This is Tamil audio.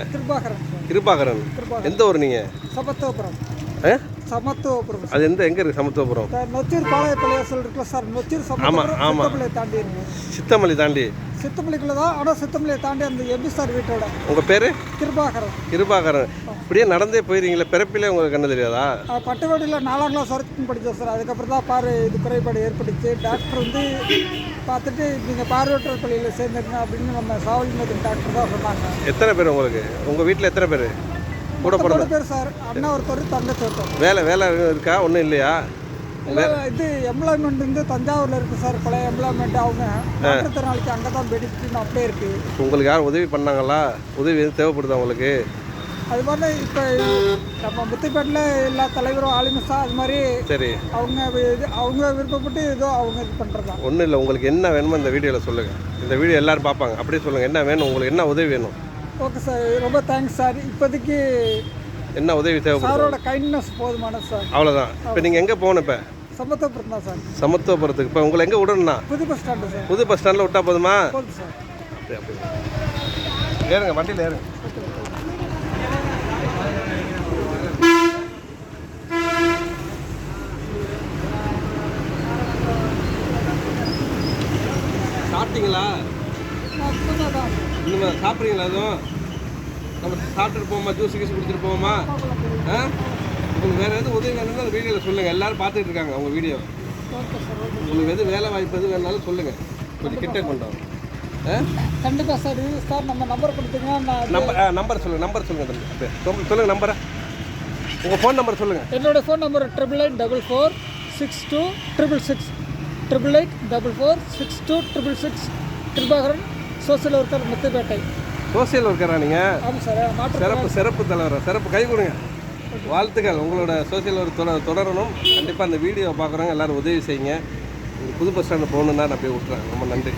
கிருபாகரன் கிருபாகரன் எந்த ஊர் நீங்கள் சமத்துவபுரம். சமத்துவபுரம். அது எந்த எங்கே இருக்குது சமத்துவபுரம்? நொச்சூர் பாளையப்பள்ளியா இருக்குல்ல சார் நொச்சூர் சமத்துவபுரம் தாண்டி இருக்கு. சித்தமல்லி தாண்டி. சித்தமலைக்குள்ள தான் ஆனால் சித்தமலையை தாண்டி அந்த எம்பி சார் வீட்டோட. உங்கள் பேர்? கிருபாகரன். கிருபாகரன். இப்படியே நடந்தே போயிருக்கீங்களே பிறப்பிலே உங்களுக்கு கண்ணு தெரியாதா? பட்டுவாடியில் நாலாம் கிளாஸ் வரைக்கும் படித்தோம் சார். அதுக்கப்புறம் தான் பாரு இது குறைபாடு ஏற்பட்டுச்சு. டாக்டர் வந்து பார்த்துட்டு நீங்கள் பார்வையற்றோர் பள்ளியில் சேர்ந்துருங்க அப்படின்னு நம்ம சாவலிமதின் டாக்டர் தான் சொன்னாங்க. எத்தனை பேர் உங்களுக்கு? உங்கள் வீட்டில் எத்தனை பேர்? கூட பிறந்த பேர் சார் அண்ணா ஒருத்தர் தங்கச்சி ஒருத்தர். வேலை வேலை இருக்கா? ஒன்றும் இல்லையா? இல்ல, இது எம்ப்ளாய்மெண்ட் வந்து தஞ்சாவூர்ல இருக்கு சார் பழைய எம்ப்ளாய்மெண்ட் அவங்க மாற்றுத்திறனாளிக்கு அங்கே தான் பெனிஃபிட்னு அப்படியே இருக்கு. உங்களுக்கு யாரும் உதவி பண்ணாங்களா? உதவி தேவைப்படுதா உங்களுக்கு? அது மாதிரி இப்போ நம்ம முத்துப்பேட்டில் எல்லா தலைவரும் ஆலிமிஸா அது மாதிரி சரி. அவங்க இது அவங்க விருப்பப்பட்டு ஏதோ அவங்க இது பண்ணுறது ஒன்றும் இல்லை. உங்களுக்கு என்ன வேணுமோ இந்த வீடியோவில் சொல்லுங்கள் இந்த வீடியோ எல்லாரும் பார்ப்பாங்க. அப்படியே சொல்லுங்கள் என்ன வேணும்? உங்களுக்கு என்ன உதவி வேணும்? ஓகே சார் ரொம்ப தேங்க்ஸ் சார் இப்போதைக்கு என்ன உதவி தேவைப்படுது? சாரோட கைண்ட்னஸ் போதுமானது சார் அவ்வளோதான் இப்போ நீங்கள் எங்கே போகணும் இப்போ? சமத்துவபுரம் தான் சார். சமத்துவபுரத்துக்கு. இப்போ உங்களை எங்கே விடணும்னா? புது பஸ் ஸ்டாண்டு சார். புது பஸ் ஸ்டாண்டில் விட்டா போதுமா? போதும் சார். அப்படியே. ஏறுங்க வண்டியில் ஏறுங்க. சாப்பிட்டீங்களா? இன்னும் சாப்பிட்றீங்களா எதுவும்? நம்ம சாப்பிட்டுட்டு போவோமா? ஜூஸ் கீஸ் குடிச்சிட்டு போவோமா? ஆ? உங்களுக்கு வேறு எதுவும் உதவி வேணும்னா அந்த வீடியோவில் சொல்லுங்கள் எல்லாரும் பார்த்துட்டு இருக்காங்க உங்கள் வீடியோ. உங்களுக்கு எது வேலை வாய்ப்பு எது வேணாலும் சொல்லுங்கள் கொஞ்சம் கிட்ட கொண்டு ஆ? கண்டிப்பாக சார் இது சார் நம்ம நம்பர் கொடுத்தீங்கன்னா நான் நம்பர் நம்பர் சொல்லுங்கள் நம்பர் சொல்லுங்கள் தம்பி. சொல்லுங்கள் நம்பரை. உங்கள் ஃபோன் நம்பர் சொல்லுங்கள் என்னோட phone number triple eight double four six two triple six triple eight double four six two triple six Kirubakaran social worker Muthupettai. Social ஒர்க்கரா நீங்கள் ஆமாம் சார் சிறப்பு சிறப்பு தலைவர்? சிறப்பு கை கொடுங்க. வாழ்த்துக்கள். உங்களோட சோசியல் ஒர்க் தொட தொடரணும். கண்டிப்பாக அந்த வீடியோ பார்க்குறவங்க எல்லாரும் உதவி செய்யுங்க. புது பஸ் ஸ்டாண்டு போகணுன்னா நான் போய் விட்டுறேன் ரொம்ப நன்றி.